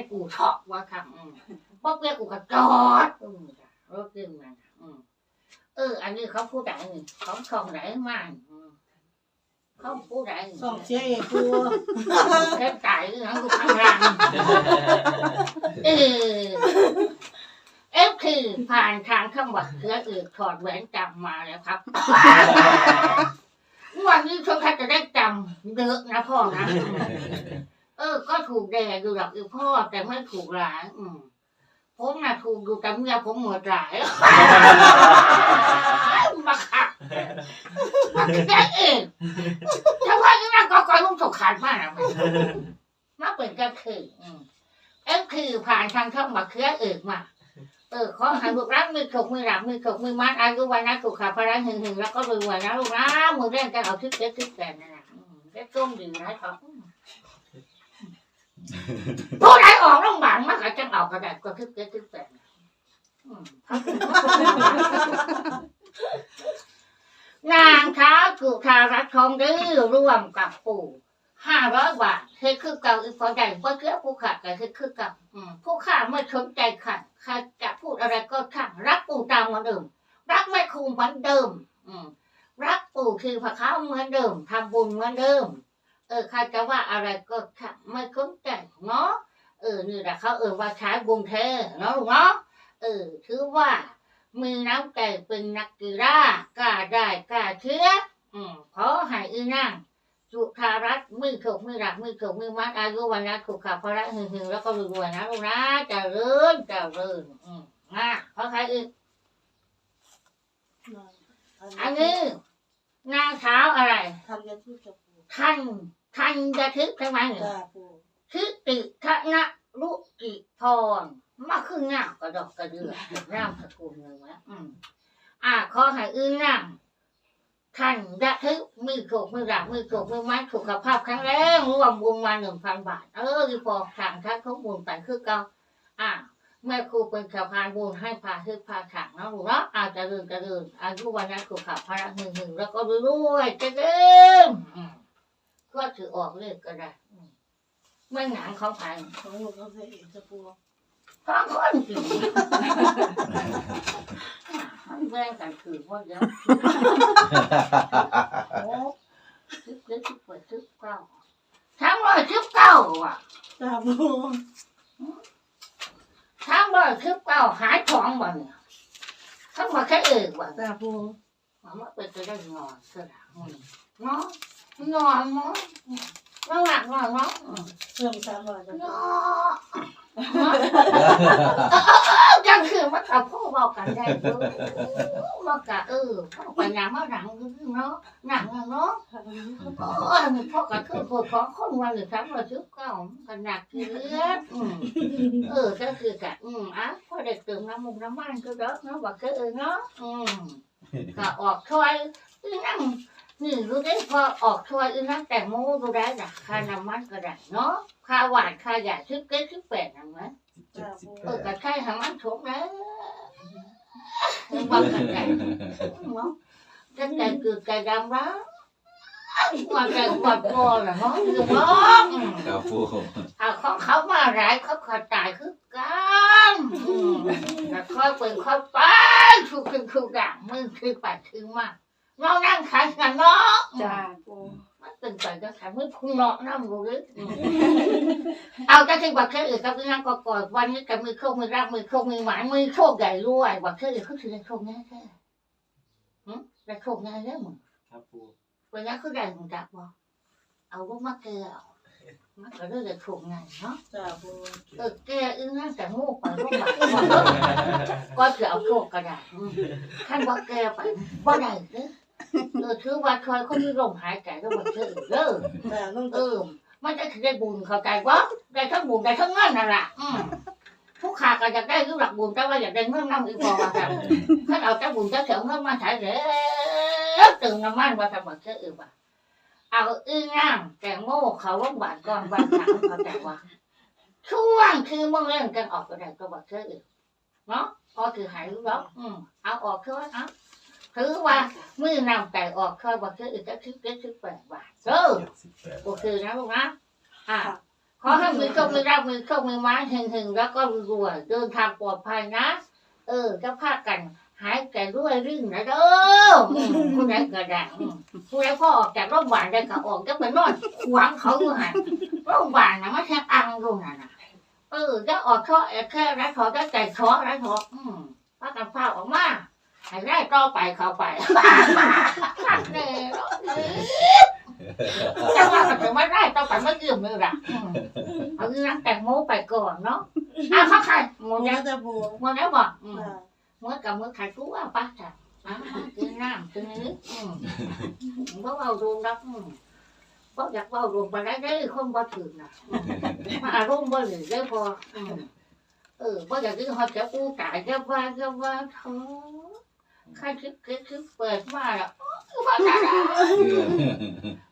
นกูเถาะว่าคำอืมบ่เปลี่ยนกูก็จอดอืมจ้ะรถขึ้นมาอืมเออ อันนี้เขาพูดไหนนี่เขาช่องไหนมาอืมเขาพูดไหนส่องเชียร์เอกปูแค่ไก่หนังกูข้างล่างเออเอฟคือผ่านทางข้างวัดเสืออืดถอดแหวนจำมาแล้วครับวันนี้ช่วงท่านจะได้จำเยอะนะพ่อนะ เออ ก็ถูกแดดดูหลักอีพ่อแต่ไม่ถูกหลายอืมผมน่ะถูกดูแต่เมียผมหมดหลายมาขัดมาแค่เองถ้าว่าอย่างนั้นก็ก็ลุงถกขาดมากนะมาเป็นก็คืออืมเอ็มคือผ่านทางช่องมาเครือเอกมาเออขอให้ลูกรักมือถกมือหลับมือถกมือมัดอายุวันนะสุขาพระหึงหึงแล้วก็รวยๆนะลูกนะมือเร่งกันเอาทึกเล็กทึกแก่นะนะเล็กต้มดีนะครับ ผู้ใดออกโรงพยาบาลมันก็จะเอากระดาษก็ทึกเก็ตทึกแปดนางเท้ากุทารัตทองดื้อร่วมกับปู่ห้าร้อยบาทเฮ้คือเก่าอีกพอใดเมื่อกี้ผู้ขาดก็คือคือเก่าผู้ข้าไม่สนใจขัดใครจะพูดอะไรก็ช่างรักปู่ตามเหมือนเดิม รักแม่ครูเหมือนเดิมอืมรักปู่คือพระเขาเหมือนเดิมทำบุญเหมือนเดิม เออใครจะว่าอะไรก็ช่างไม่สนใจเนาะเออนี่แหละเขาเออว่าใช้บุญเทเนาะลูกเนาะเออถือว่ามีน้ำใจเป็นนักกีฬากล้าได้กล้าเชื่ออืมขอให้อีนั่งสุธารัตน์มือถกมือหลักมือถกมือมัดอายุวันนะถูกขับพระหึงหึงแล้วก็รวยๆนะลูกนะเจะเริญเจะเริญอืมมาเพราะใครอีกอันนี้นางสาวอะไรทำยัน ที่จะปูท่านท่านจะทึกใช่ไหมเนี่ยจ้าปูทิติธนรุกิพรมาขึ้นงามกระดอกกระเดือกงามสกุลหนึ่งแล้วอืมอ่าขอให้อื้อนั่งท่านยะทึมือโขกมือหลักมือโขกมือไม้สุขภาพแข็งแรงรวมบุญมาหนึ่งพันบาท เออที่พอทางท่านเขาบุญไปคือเก่าอ่าแม่ครูเป็นสะพานบุญให้พาฮึกพาถังนะลูกเนาะอาจจะเริญจะเริญอายุวันนั้นสุขภาพพระหนึ่งหนึ่งแล้วก็รวยๆจะเดิมอืม ก็ถือออกเลขก็ได้อืมไม่หนังเขาไปของหนูเขาเชียร์เอกจะปูท้องคนสิมันแม่งกันคือว่าเยอะโอ้สิบเจ็ดสิบแปดสิบเก้าทั้งร้อยสิบเก้าอะจ้าปูทั้งร้อยสิบเก้าหายท้องบ่เนี่ยทั้งหมดแค่เอกว่ะจ้าปูมันมาเป็นจะได้นอนเสียเนาะ นอนเนาะนอนหลับนอนเนาะเพิ่มสามร้อยจ้าเนาปูะจังคือมันกับพ่อบอกกันได้เยอะบอกกันเออพ่อไปหนังมาหนังเนาะหนังเนาะเออพ่อก็คือคนของคนวันหรือทั้งวันชุบเก้ากันหนักเกินอืมเออก็คือกันอืมอะพ่อเด็กเติมน้ำมุกน้ำมันก็เด้อเนาะบอกก็เออเนาะอืมก็ออกช่วยอีนั่ง นี่รู้ได้พอออกช่วยอีนั่งแต่งโมดูได้จ้ะค่าน้ำมันก็ได้เนาะค่าหวานค่าใหญ่ชิบเก็ดชิบแปดนั่นไหมจ้าปูเออก็ใช่ทางมันถูกนะมันกันไก่เนาะกันไก่คือไก่ดำร้าว่าไก่ปวดคอเหรอเนาะคือเนาะครับปูเอาเขาเขามาหลายเขาขาดตายคือกันอืมแล้วค่อยเป็นค่อยไปทุกขึ้นทุกอย่างมือคือปัดคือมาก เรานั่งขายกันเนาะจ้าปูมันเป็นไปก็ขายมือคุณเนาะน้ำรู้เลยอืมเอาแต่ที่บักแค่อื่นกับพี่นั่งก็กอดวันนี้กับมือโชคมือรักมือโชคมือหมายมือโชคใหญ่รวยบักแค่อื่นเขาถือได้โชคง่ายแค่หืมได้โชคง่ายแล้วมึงครับปูวันนี้คือได้มึงจักบ่เอาลูกมาแกเอามันก็เลยได้โชคง่ายเนาะจ้าปูเออแกอึ้งนั่งแต่งูไปลูกหมาก็จะเอาโชคก็ได้อืมท่านว่าแกไปบ่ได้เด้อ เออถือว่าคอยเขามีลมหายใจแล้วบักแค่อื่นเด้อจ้าต้องเออมันจะได้บุญเข้าใจว่าได้ทั้งบุญได้ทั้งเงินนั่นแหละอืมผู้ขาก็อยากได้รูปหลักบุญแต่ว่าอยากได้เงินน้ำอีกพอว่าครับถ้าเอาแต่บุญจะเสียเงินมาใช้แล้วตื่นน้ำมันว่าทำหมดเชื่ออื่นว่าเอาอึ้งนั่งแตงโมเขาว่างบาทก่อนวันหลังเขาแต่ว่าช่วงคือมึงเล่นกันออกก็ได้ก็บอกเชื่ออื่นเนาะพอถือหายรู้แล้วอืมเอาออกเท่านั้นเอา ถือว่ามือนำแต่ออกเคยบอกเชื่ออื่นจะคิดเก็ดคิดแปดบาทเออเจ็ดสิบแปดโอเคนะลูกนะอะขอให้มือโชคมือรับมือโชคมือไม้หึงหึงๆแล้วก็รวยๆเดินทางปลอดภัยนะเออจะพากัน หายใจด้วยรื่นนะเด้ออืมผู้ใดก็ได้อืมผู้ใดพอออกจากโรงพยาบาลได้ก็ออกจะไปนอนขวางเขาอยู่หันโรงพยาบาลนะไม่ใช่อังลงน่ะนะเออจะออกท่อแอร์แค่รัดท้อจะใจท้อรัดท้ออืมพากันพาออกมา ให้ได้ต่อไปเข้าไปขัดเลยจะว่ากันถึงว่าได้ต่อไปไม่ยืมเลยล่ะอืมเอาเรื่องแต่งโมไปก่อนเนาะอ้าวเขาใครหมปูดแล้วจะปูหมดแล้วบอกอืม ค่ะเมื่อกับเมื่อขายกู้ว่าป้าจ้ะอ่ากินน้ำกินนี้อืมเพราะเอารวมรับอืมเพราะอยากเอารวมไปได้ได้คนบ่ถึงนะอืมมาอารมณ์บ่เหลือได้พออืมเออเพราะอยากกินหอจะอู้ตายจะว่าจะว่าท้อใครคิดคิดคิดเปิดมาแล้วโอ้ว่าตายแล้ว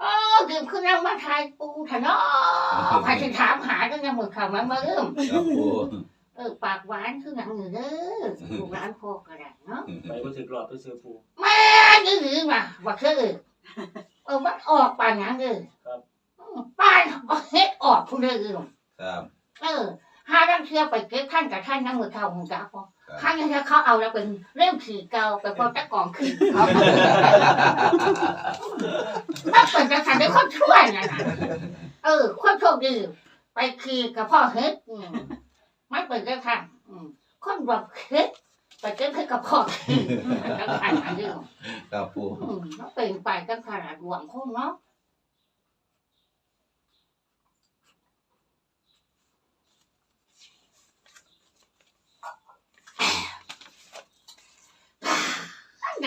เออดื่มขึ้นแล้วมาทายปูถะเนาะใครจะถามหาก็ยังมือข่าวมาเมื่อครับปูเออปากหวานคือหนังอยู่เด้อลูกหลานพ่อก็ได้เนาะไปบ่ถึงหลอดไปซื้อปูแม่ยื้อมาว่าคือเออมันออกปานหยังเด้อครับอืมปานเอาเฮ็ดออกพุ่นเด้อครับ เออหาดังเชื่อไปเก็บท่านกับท่านนั่งมือเท่าหงจ้าพอ ครับท่านยังจะเขาเอาแล้วเป็นเล่มขี่เก่าไปพอตะกองขี่เขาถ้าเป็นจะทันได้คนช่วยนะนะเออคนโชคดีไปขี่กับพ่อเฮ็ดอืมไม่เป็นจะทันอืมคนแบบเฮ็ดไปเก็บเฮ็ดกับพ่อขี่จังทันอันเดียวครับปูอืม nó เป็นไปจังขนาดหวังคงเนาะ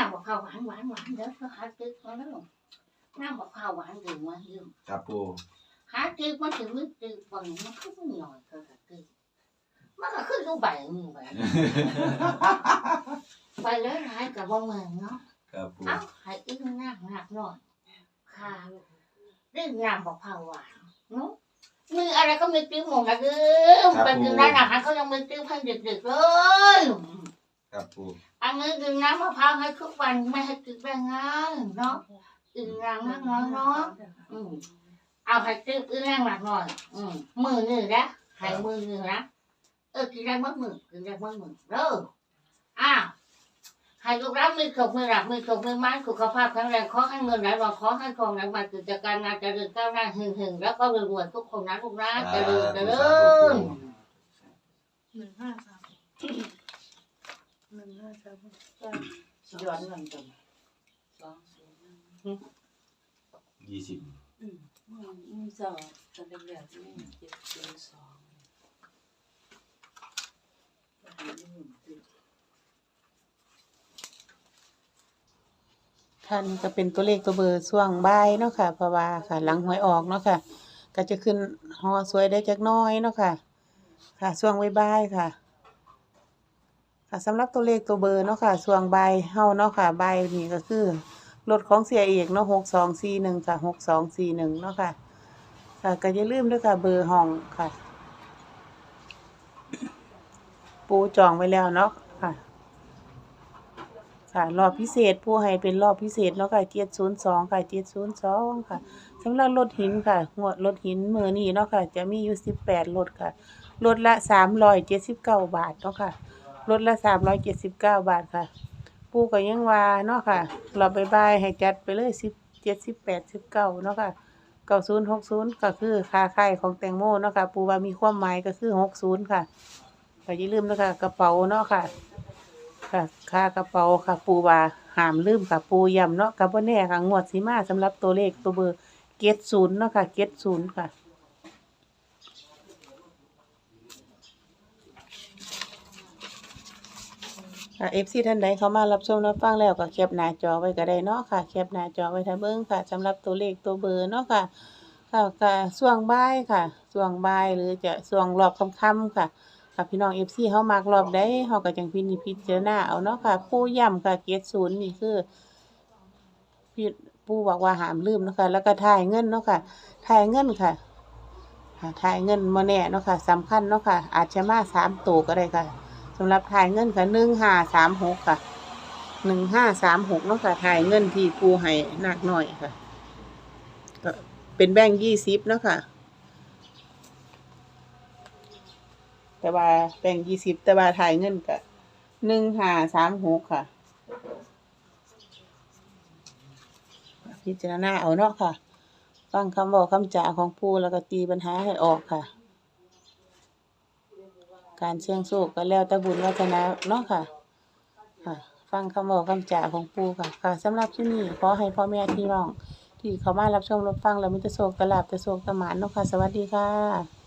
น้ำมะพร้าวหวานหวานหวานเด้อเขาหาตึกมาแล้วน้ำมะพร้าวหวานดื่มมาดื่มครับปูหาตึกมันถึงมึกตึกบางมันขึ้นหน่อยเท่ากับตึกมันก็ขึ้นรูปแบบนี้ไปไปแล้วหายกับบ่เมืองเนาะครับปูเอ้าให้อึ้งหนักหนักหน่อยค่ะเรื่องงานบอกภาวะเนาะมีอะไรก็มีติ้วหมงนะคือเป็นกินร้านอาหารเขายังมีติ้วให้เด็กๆเลย ครับปูอันนี้กินน้ำมะพร้าวให้ทุกวันไม่ให้กินแรงงานเนาะอึ้งงานมากน้อยเนาะอืมเอาให้ติ้วอึ้งแรงหนักหน่อยอืมมือหนึ่งนะให้มือหนึ่งนะเออกินได้เมื่อมือกินได้เมื่อมือเด้ออ้าวให้ลูกรับมือถกมือหลับมือถกมือไม้สุขภาพแข็งแรงขอให้เงินไหลมาขอให้ทองไหลมากิจการงานเจริญก้าวหน้าหึงหึงแล้วก็รวยๆทุกคนนะลูกนะเจริญเจริญหนึ่งห้าสามหนึ่งห้า สามจ้าย้อนเงินกันสองศูนย์หนึ่งยี่สิบอืมอืมสองตอนแรกๆนี่เจ็ดศูนย์สองท่านก็เป็นตัวเลขตัวเบอร์ช่วงบ่ายเนาะค่ะเพราะว่าค่ะ หลังหวยออกเนาะค่ะ ก็จะขึ้นฮอสวยได้จักหน้อยเนาะค่ะ ค่ะช่วงบ่ายค่ะ ค่ะสำหรับตัวเลขตัวเบอร์เนาะค่ะช่วงใบเฮาเนาะค่ะใบนี่ก็คือรถของเสียเอกเนาะหกสองสี่หนึ่งค่ะหกสองสี่หนึ่งเนาะค่ะค่ะก็อย่าลืมด้วยค่ะเบอร์ห้องค่ะ ปูจองไว้แล้วเนาะค่ะ ค่ะรอบพิเศษผู้ให้เป็นรอบพิเศษเนาะค่ะเจ็ดศูนย์สองค่ะเจ็ดศูนย์สองค่ะสำหรับรถหินค่ะงวดรถหินมือนี้เนาะค่ะ จะมีอยู่สิบแปดรถค่ะรถละสามร้อยเจ็ดสิบเก้าบาทเนาะค่ะ รถละสามร้อยเจ็ดสิบเก้าบาทค่ะ ปูก็ยังว่าเนาะค่ะ เราไปบายให้จัดไปเลยสิบเจ็ดสิบแปดสิบเก้าเนาะค่ะเก้าศูนย์หกศูนย์ก็คือค่าค่ของแตงโมเนาะค่ะ ปูว่ามีความหมายก็คือหกศูนย์ค่ะก็อย่าลืมเนาะคะกระเป๋าเนาะค่ะ ค่ะค่ากระเป๋าค่ะ ปูว่าห้ามลืมค่ะปูย้ำเนาะกับว่าแน่ค่ะงวดสีมาสำหรับตัวเลขตัวเบอร์เกตศูนย์เนาะค่ะเกตศูนย์ค่ะ ค่ะเอฟซีท่านใดเข้ามารับชมรับฟังแล้วก็แคปหน้าจอไว้ก็ได้เนาะค่ะแคปหน้าจอไว้ถ้าเบิ่งค่ะสำหรับตัวเลขตัวเบอร์เนาะค่ะค่ะค่ะช่วงบ่ายค่ะช่วงบ่ายหรือจะช่วงรอบค่ำๆค่ะค่ะพี่น้องเอฟซีเฮามากรอบได้เฮาก็จังพินิจพิจารณาเอาเนาะค่ะผู้ย่ำค่ะเกียรติศูนย์นี่คือพี่ผู้บอกว่าหามลืมเนาะค่ะแล้วก็ถ่ายเงินเนาะค่ะถ่ายเงินค่ะถ่ายเงินมาแน่เนาะค่ะสำคัญเนาะค่ะอาจจะมาสามตัวก็ได้ค่ะ สำหรับถ่ายเงินค่ะหนึ่งห้าสามหกค่ะหนึ่งห้าสามหกเนาะค่ะถ่ายเงินที่ปูให้หนักหน่อยค่ะก็เป็นแบงค์ยี่สิบเนาะค่ะแต่ว่าแบ่งยี่สิบแต่ว่าถ่ายเงินก็หนึ่งห้าสามหกค่ะ พิจารณาเอาเนาะค่ะฟังคำบอกคำจ่าของปูแล้วก็ตีปัญหาให้ออกค่ะ การเสี่ยงโชคก็แล้วแต่บุญวัฒนาเนาะค่ะ ค่ะ ฟังคำบอกคำจ่าของปูค่ะ ค่ะสำหรับที่นี่ขอให้พ่อแม่พี่น้อง ที่เขามารับชมรับฟังแล้วมิตรโศกตลาบตะโศกตะหมานเนาะค่ะ สวัสดีค่ะ